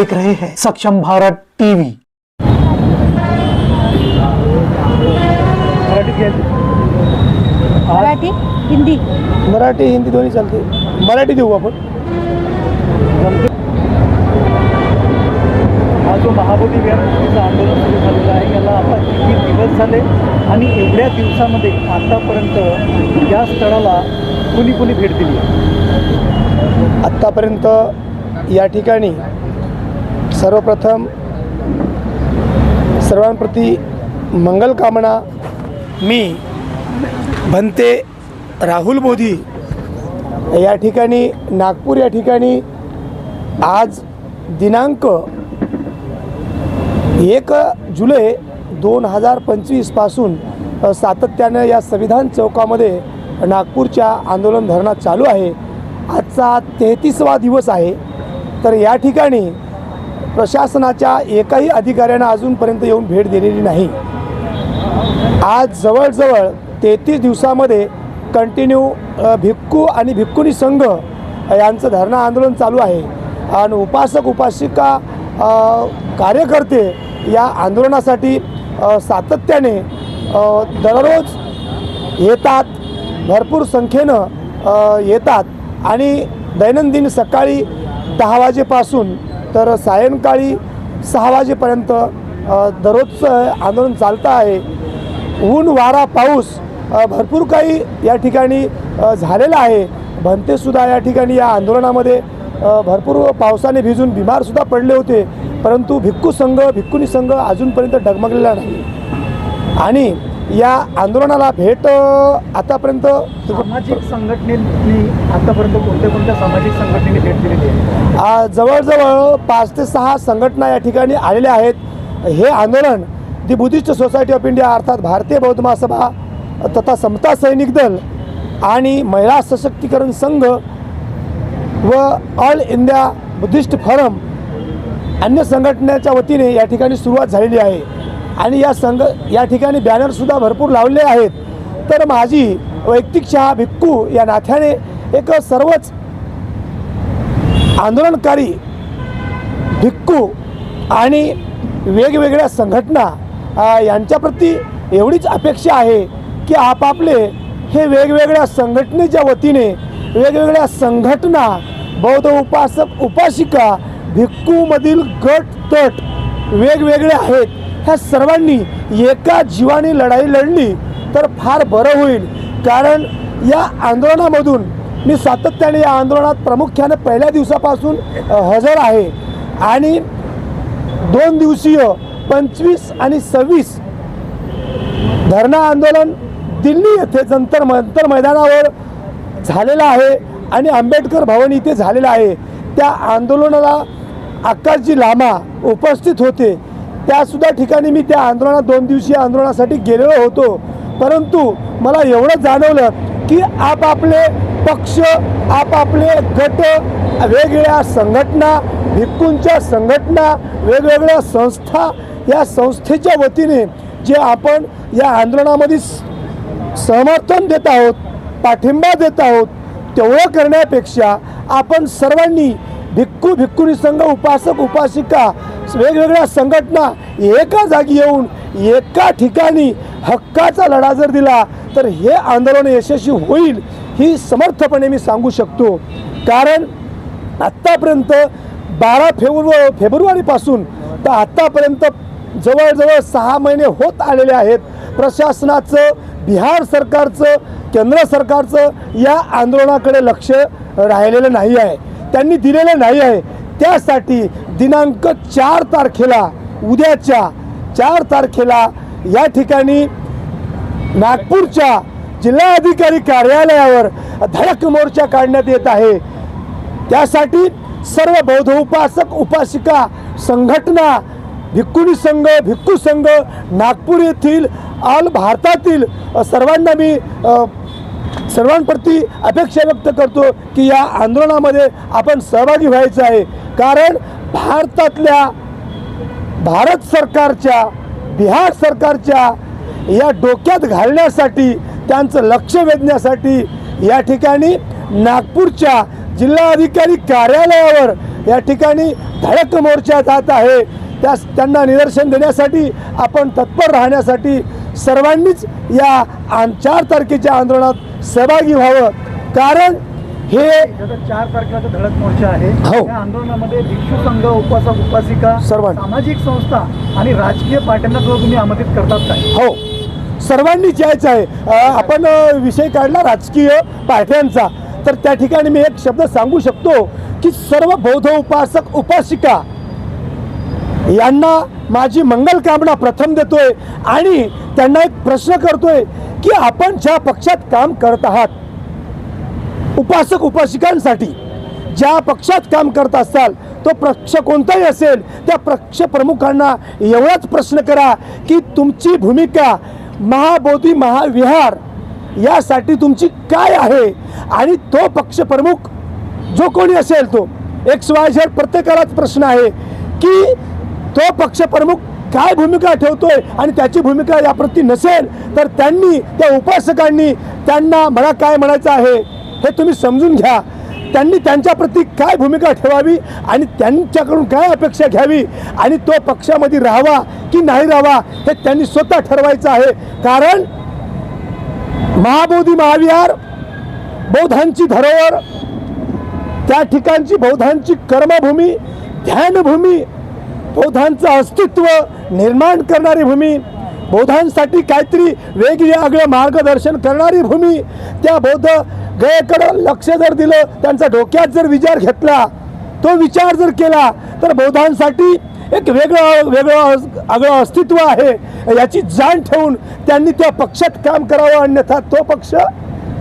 देख रहे हैं। सक्षम भारत टीवी। मराठी हिंदी। मराठी हिंदी दोन्ही चालते. मराठी देऊ आपण. हा जो महाबोधी विहाराचा आंदोलन सुरू झालेलं आहे याला आता किती दिवस झाले आणि एवढ्या दिवसामध्ये आतापर्यंत या स्थळाला कुणी कुणी भेट दिली? आत्तापर्यंत या ठिकाणी सर्वप्रथम सर्वांप्रती मंगलकामना मी भंते राहुल मोदी या ठिकाणी नागपूर या ठिकाणी आज दिनांक एक जुलै दोन हजार पंचवीसपासून सातत्यानं या संविधान चौकामध्ये नागपूरच्या आंदोलन धरणात चालू आहे. आजचा तेहतीसवा दिवस आहे. तर या ठिकाणी प्रशासनाच्या एकाही अधिकाऱ्यांना अजूनपर्यंत येऊन भेट दिलेली नाही. आज जवळजवळ तेहतीस दिवसामध्ये कंटिन्यू भिक्कू भिक्खू आणि भिक्खुनी संघ यांचं धरणं आंदोलन चालू आहे. आणि उपासक उपासिका कार्यकर्ते या आंदोलनासाठी सातत्याने दररोज येतात भरपूर संख्येनं येतात. आणि दैनंदिन सकाळी दहा वाजेपासून तर सायंकाळी सहा वाजेपर्यंत दररोजचं आंदोलन चालतं आहे. ऊन वारा पाऊस भरपूर काही या ठिकाणी झालेलं आहे. भंतेसुद्धा या ठिकाणी या आंदोलनामध्ये भरपूर पावसाने भिजून बिमारसुद्धा पडले होते. परंतु भिक्खू संघ भिक्खुनी संघ अजूनपर्यंत डगमगलेला नाही. आणि या आंदोलनाला भेट आतापर्यंत सामाजिक संघटनेनी आतापर्यंत कोणत्या कोणत्या सामाजिक संघटनेने भेट दिलेली आहे? जवळजवळ पाच ते सहा संघटना या ठिकाणी आलेल्या आहेत. हे आंदोलन the Buddhist Society of India अर्थात भारतीय बौद्ध महासभा तथा समता सैनिक दल आणि महिला सशक्तीकरण संघ व ऑल इंडिया बुद्धिस्ट फोरम अन्य संघटनेच्या वतीने या ठिकाणी सुरुवात झालेली आहे. आणि या संघ या ठिकाणी बॅनरसुद्धा भरपूर लावले आहेत. तर माझी वैयक्तिक शहा भिक्कू या नात्याने एक सर्वच आंदोलनकारी भिक्कू आणि वेगवेगळ्या संघटना यांच्याप्रती एवढीच अपेक्षा आहे की आपापले हे वेगवेगळ्या संघटनेच्या वतीने वेगवेगळ्या संघटना बौद्ध उपासक उपासिका भिक्कूमधील गट तट वेगवेगळे आहेत. ह्या सर्वांनी एका जीवाने लढाई लढली तर फार बरं होईल. कारण या आंदोलनामधून मी सातत्याने या आंदोलनात प्रामुख्याने पहिल्या दिवसापासून हजर आहे. आणि दोन दिवसीय पंचवीस आणि सव्वीस धरणं आंदोलन दिल्ली येथे जंतर मंतर मैदानावर झालेलं आहे आणि आंबेडकर भवन इथे झालेलं आहे. त्या आंदोलनाला आकाशजी लामा उपस्थित होते. त्यासुद्धा ठिकाणी मी त्या आंदोलनात दोन दिवसीय आंदोलनासाठी गेलेलो होतो. परंतु मला एवढं जाणवलं की आपापले पक्ष आपापले गट वेगवेगळ्या संघटना भिक्कूंच्या संघटना वेगवेगळ्या संस्था या संस्थेच्या वतीने जे आपण या आंदोलनामध्ये स- समर्थन देत आहोत पाठिंबा देत आहोत तेवढं करण्यापेक्षा आपण सर्वांनी भिक्खू भिक्खुनी संघ उपासक उपासिका वेगवेगळ्या संघटना एका जागी येऊन एका ठिकाणी हक्काचा लढा जर दिला तर हे आंदोलन यशस्वी होईल ही समर्थपणे मी सांगू शकतो. कारण आत्तापर्यंत बारा फेब्रुव फेब्रुवारीपासून तर आत्तापर्यंत जवळजवळ सहा महिने होत आलेले आहेत. प्रशासनाचं बिहार सरकारचं केंद्र सरकारचं या आंदोलनाकडे लक्ष राहिलेलं नाही आहे. त्यांनी दिलेलं नाही आहे. त्यासाठी दिनांक चार तारखेला उद्याच्या चार तारखेला या ठिकाणी नागपूरच्या जिल्हाधिकारी कार्यालयावर धडक मोर्चा काढण्यात येत आहे. त्यासाठी सर्व बौद्ध उपासक उपासिका संघटना भिक्खुनी संघ भिक्खू संघ नागपूर येथील आल भारतातील सर्वांना मी सर्वांप्रती अपेक्षा व्यक्त करतो की या आंदोलनामध्ये आपण सहभागी व्हायचं आहे. कारण भारतातल्या भारत सरकारच्या बिहार सरकारच्या या डोक्यात घालण्यासाठी त्यांचं लक्ष वेधण्यासाठी या ठिकाणी नागपूरच्या जिल्हाधिकारी कार्यालयावर या ठिकाणी धडक मोर्चा जात आहे. त्या त्यांना निदर्शन देण्यासाठी आपण तत्पर राहण्यासाठी सर्वांनीच या आन चार तारखेच्या आंदोलनात सहभागी व्हावं. कारण हे चार तारखेला धडक मोर्चा आहे. हो. या आंदोलनामध्ये भिक्षू संघ उपासक उपासिका सर्वांनी. सामाजिक संस्था आणि राजकीय पार्ट्यांना सुद्धा तुम्ही आमंत्रित करतात काय? हो. सर्वांनीच यायचं आहे. आपण विषय काढला राजकीय पार्ट्यांचा. तर त्या ठिकाणी मी एक शब्द सांगू शकतो की सर्व बौद्ध उपासक उपासिका यांना माझी मंगलकामना प्रथम देतोय आणि त्यांना एक प्रश्न करतोय की आपण ज्या पक्षात काम करत आहात उपासक उपासिकांसाठी ज्या पक्षात काम करत असाल तो पक्ष कोणताही असेल त्या पक्ष प्रमुखांना एवढाच प्रश्न करा की तुमची भूमिका महाबोधी महाविहार यासाठी तुमची काय आहे? आणि तो पक्ष प्रमुख जो कोणी असेल तो एक्स वाय झेड प्रत्येकालाच प्रश्न आहे की तो पक्ष प्रमुख काय भूमिका ठेवतोय आणि त्याची भूमिका याप्रती नसेल तर त्यांनी त्या उपासकांनी त्यांना मला काय म्हणायचं आहे हे तुम्ही समजून घ्या. त्यांनी त्यांच्याप्रती काय भूमिका ठेवावी आणि त्यांच्याकडून काय अपेक्षा घ्यावी आणि तो पक्षामध्ये राहावा की नाही राहावा हे त्यांनी स्वतः ठरवायचं आहे. कारण महाबोधी महाविहार बौद्धांची धरोहर त्या ठिकाणची बौद्धांची कर्मभूमी ध्यानभूमी बौद्धांचं अस्तित्व निर्माण करणारी भूमी बौद्धांसाठी काहीतरी वेगवेगळं मार्गदर्शन करणारी भूमी त्या बौद्ध गयेकडं लक्ष जर दिलं त्यांचा डोक्यात जर विचार घेतला तो विचार जर केला तर बौद्धांसाठी एक वेगळं वेगळं आगळं अस्तित्व आहे. याची जाण ठेवून त्यांनी त्या पक्षात काम करावं अन्यथा तो पक्ष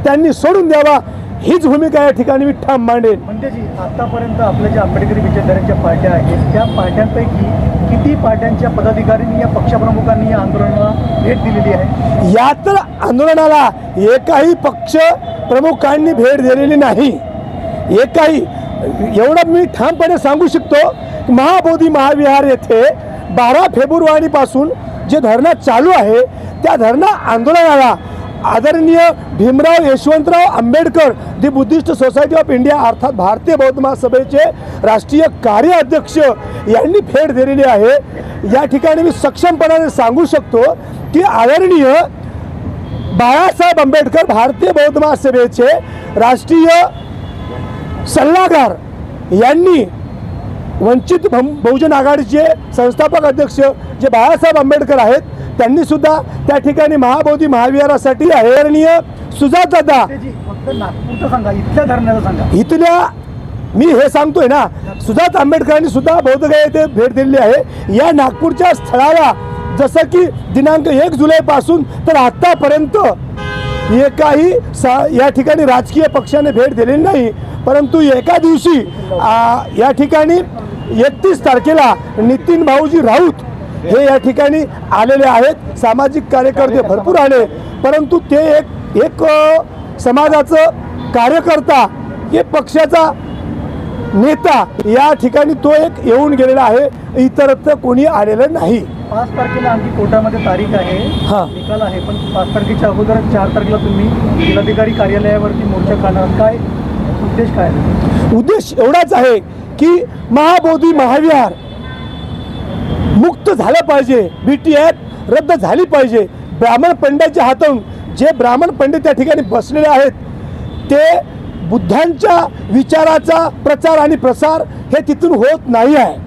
त्यांनी सोडून द्यावा. हीच भूमिका या ठिकाणी मी ठाम मांडेन. म्हणजे जी आतापर्यंत आपल्या ज्या आंबेडकरी विचारधाऱ्यांच्या पार्ट्या आहेत त्या पार्ट्यांपैकी किती पार्ट्यांच्या पदाधिकाऱ्यांनी या पक्षप्रमुखांनी या आंदोलनाला भेट दिलेली आहे? या तर आंदोलनाला एकाही पक्ष प्रमुखांनी भेट दिलेली नाही. एकाही एवढं मी ठामपणे सांगू शकतो महाबोधी महाविहार येथे बारा फेब्रुवारीपासून जे धरणं चालू आहे त्या धरणं आंदोलनाला आदरणीय Bhimrao Yashwantrao Ambedkar the Buddhist Society of India अर्थात भारतीय बौद्ध महासभेचे राष्ट्रीय कार्याध्यक्ष यांनी भेट दिलेली आहे. या ठिकाणी मी सक्षमपणाने सांगू शकतो की आदरणीय बाळासाहेब आंबेडकर भारतीय बौद्ध महासभेचे राष्ट्रीय सल्लागार यांनी वंचित बहुजन आघाडीचे संस्थापक अध्यक्ष जे बाळासाहेब आंबेडकर आहेत त्यांनी सुद्धा त्या ठिकाणी महाबोधी महाविहारासाठी नागपूरचं सांगा इथल्या मी हे सांगतोय ना सुजात आंबेडकरांनी सुद्धा बौद्धगया येथे भेट दिलेली आहे. या नागपूरच्या स्थळाला जसं की दिनांक एक जुलैपासून तर आत्तापर्यंत एकाही सा या ठिकाणी राजकीय पक्षाने भेट दिलेली नाही. परंतु एका दिवशी आ, या ठिकाणी एकतीस तारखेला नितीन भाऊजी राऊत हे या ठिकाणी आलेले आहेत. सामाजिक कार्यकर्ते भरपूर आले. परंतु ते एक एक समाजाचं कार्यकर्ता हे पक्षाचा नेता या ठिकाणी तो एक येऊन गेलेला आहे. इतरत्र कोणी आलेलं नाही. पाच तारखेला आणखी कोर्टामध्ये तारीख आहे. हा. निकाल आहे पण पाच तारखेच्या अगोदर चार तारखेला तुम्ही जिल्हाधिकारी कार्यालयावरती मोर्चा काढणार. काय उद्देश काय आहे? उद्देश एवढाच आहे की महाबोधी महाविहार मुक्त झालं पाहिजे. बी टी एफ रद्द झाली पाहिजे. ब्राह्मण पंडितच्या हातून जे ब्राह्मण पंडित त्या ठिकाणी बसलेले आहेत ते बुद्धांच्या विचाराचा प्रचार आणि प्रसार हे तिथून होत नाही आहे.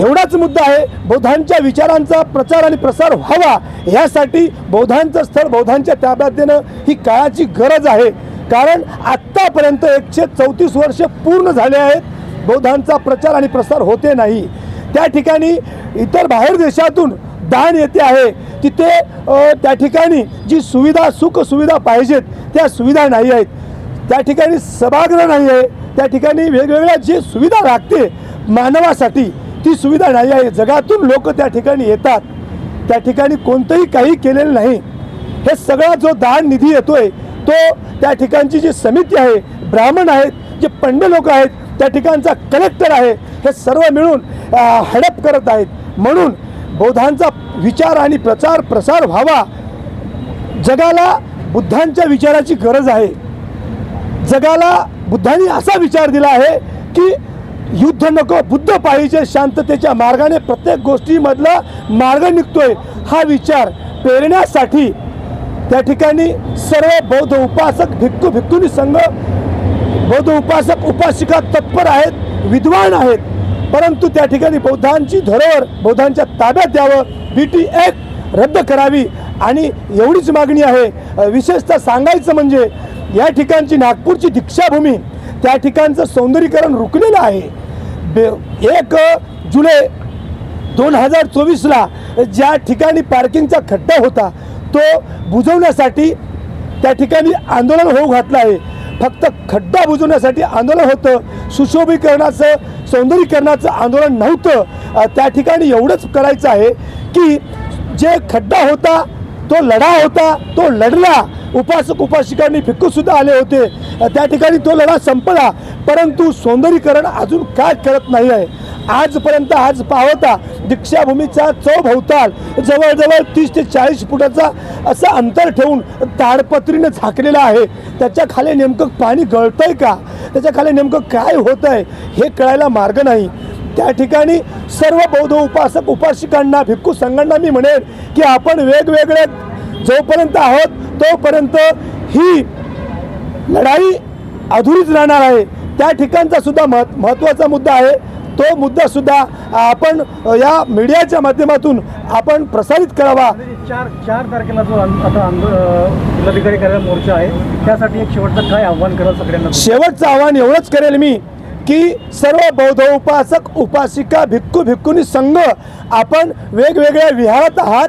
एवढाच मुद्दा आहे बौद्धांच्या विचारांचा प्रचार आणि प्रसार व्हावा यासाठी बौद्धांचं स्थळ बौद्धांच्या ताब्यात देणं ही काळाची गरज आहे. कारण आत्तापर्यंत एकशे चौतीस वर्ष पूर्ण झाले आहेत बौद्धांचा प्रचार आणि प्रसार होते नाही. त्या ठिकाणी इतर बाहेर देशातून दान येते आहे. तिथे त्या ठिकाणी जी सुविधा सुखसुविधा पाहिजेत त्या सुविधा नाही आहेत. त्या ठिकाणी सभागृह नाही आहे. त्या ठिकाणी वेगवेगळ्या जी सुविधा लागते मानवासाठी ती सुविधा नाही आहे. जगातून लोक त्या ठिकाणी येतात. त्या ठिकाणी कोणतंही काही केलेलं नाही. हे सगळा जो दान निधी येतोय तो त्या ठिकाणची जी समिती आहे ब्राह्मण आहेत जे पंड लोक आहेत त्या ठिकाणचा कलेक्टर आहे हे सर्व मिळून हडप करत आहेत. म्हणून बौद्धांचा विचार आणि प्रचार प्रसार व्हावा. जगाला बुद्धांच्या विचाराची गरज आहे. जगाला बुद्धांनी असा विचार दिला आहे की युद्ध नको बुद्ध पाहिजे शांततेच्या मार्गाने प्रत्येक गोष्टीमधला मार्ग निघतोय. हा विचार पेरण्यासाठी त्या ठिकाणी सर्व बौद्ध उपासक भिक्खू भिक्खुनी संघ बौद्ध उपासक उपासिका तत्पर आहेत विद्वान आहेत. परंतु त्या ठिकाणी बौद्धांची धरोहर बौद्धांच्या ताब्यात द्यावं बी टी एक रद्द करावी. आणि एवढीच मागणी आहे. विशेषतः सांगायचं म्हणजे या ठिकाणची नागपूरची दीक्षाभूमी त्या ठिकाणचं सौंदर्यीकरण रुकलेलं आहे. बे- एक जुलै दोन हजार चोवीसला ज्या ठिकाणी पार्किंगचा खड्डा होता तो बुजवण्यासाठी त्या ठिकाणी आंदोलन होऊ घातलं आहे. फक्त खड्डा बुजवण्यासाठी आंदोलन होतं. सुशोभीकरणाचं सौंदर्यीकरणाचं आंदोलन नव्हतं. त्या ठिकाणी एवढंच करायचं आहे की जे खड्डा होता तो लढा होता तो लढला. उपासक उपासिकांनी भिक्खूसुद्धा आले होते. त्या ठिकाणी तो लढा संपला. परंतु सौंदर्यीकरण अजून काय करत नाही आहे. आजपर्यंत आज पाहता दीक्षाभूमीचा चौभवताल जवळजवळ तीस ते चाळीस फुटाचा असं अंतर ठेवून ताडपत्रीनं झाकलेलं आहे. त्याच्याखाली नेमकं पाणी गळतंय का? त्याच्याखाली नेमकं काय होतं आहे हे कळायला मार्ग नाही. त्या ठिकाणी सर्व बौद्ध उपासक उपासिकांना भिक्खू संघांना मी म्हणेन की आपण वेगवेगळे जोपर्यंत आहोत तोपर्यंत ही लढाई अधुरीच राहणार आहे. त्या ठिकाणचा सुद्धा महत् महत्त्वाचा मुद्दा आहे. तो मुद्दा सुद्धा आपण या मीडियाच्या माध्यमातून आपण प्रसारित करावा. चार चार तारखेला जो आता जिल्हाधिकारी कार्यालय मोर्चा आहे त्यासाठी एक शेवटचं काय आव्हान कराल सगळ्यांना शेवटचं आव्हान एवढंच करेल मी की सर्व बौद्ध उपासक उपासिका भिक्खू भिक्खुनी संघ आपण वेगवेगळ्या विहारात आहात.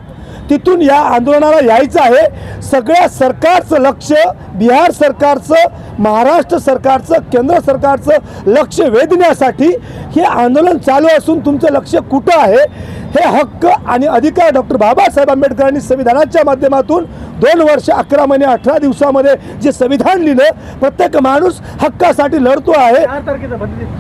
तिथून या आंदोलनाला यायचं आहे. सगळ्या सरकारचं लक्ष बिहार सरकारचं महाराष्ट्र सरकारचं केंद्र सरकारचं लक्ष वेधण्यासाठी हे आंदोलन चालू असून तुमचं लक्ष कुठं आहे? हे हक्क आणि अधिकार डॉक्टर बाबासाहेब आंबेडकरांनी संविधानाच्या माध्यमातून दोन वर्ष अकरा महिने अठरा दिवसामध्ये जे संविधान लिहिलं प्रत्येक माणूस हक्कासाठी लढतो आहे.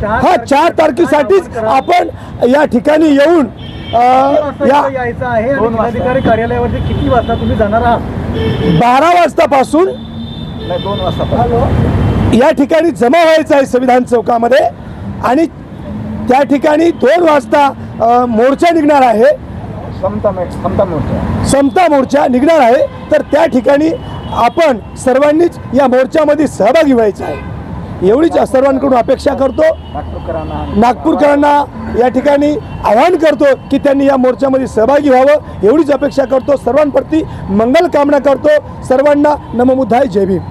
हा चार तारखेसाठीच आपण या ठिकाणी येऊन यायचं आहे जिल्हाधिकारी कार्यालयावरती किती वाजता तुम्ही जाणार आहात? बारा वाजतापासून दोन वाजता या ठिकाणी जमा व्हायचं आहे संविधान चौकामध्ये आणि त्या ठिकाणी दोन वाजता मोर्चा निघणार आहे. समता समता मोर्चा. समता मोर्चा निघणार आहे. तर त्या ठिकाणी आपण सर्वांनीच या मोर्चामध्ये सहभागी व्हायचं आहे. एवढीच सर्वांकडून अपेक्षा करतो. नागपूरकरांना नागपूरकरांना या ठिकाणी आवाहन करतो की त्यांनी या मोर्चामध्ये सहभागी व्हावं एवढीच अपेक्षा करतो. सर्वांप्रती मंगल कामना करतो. सर्वांना नममुद्धाय जय भीम.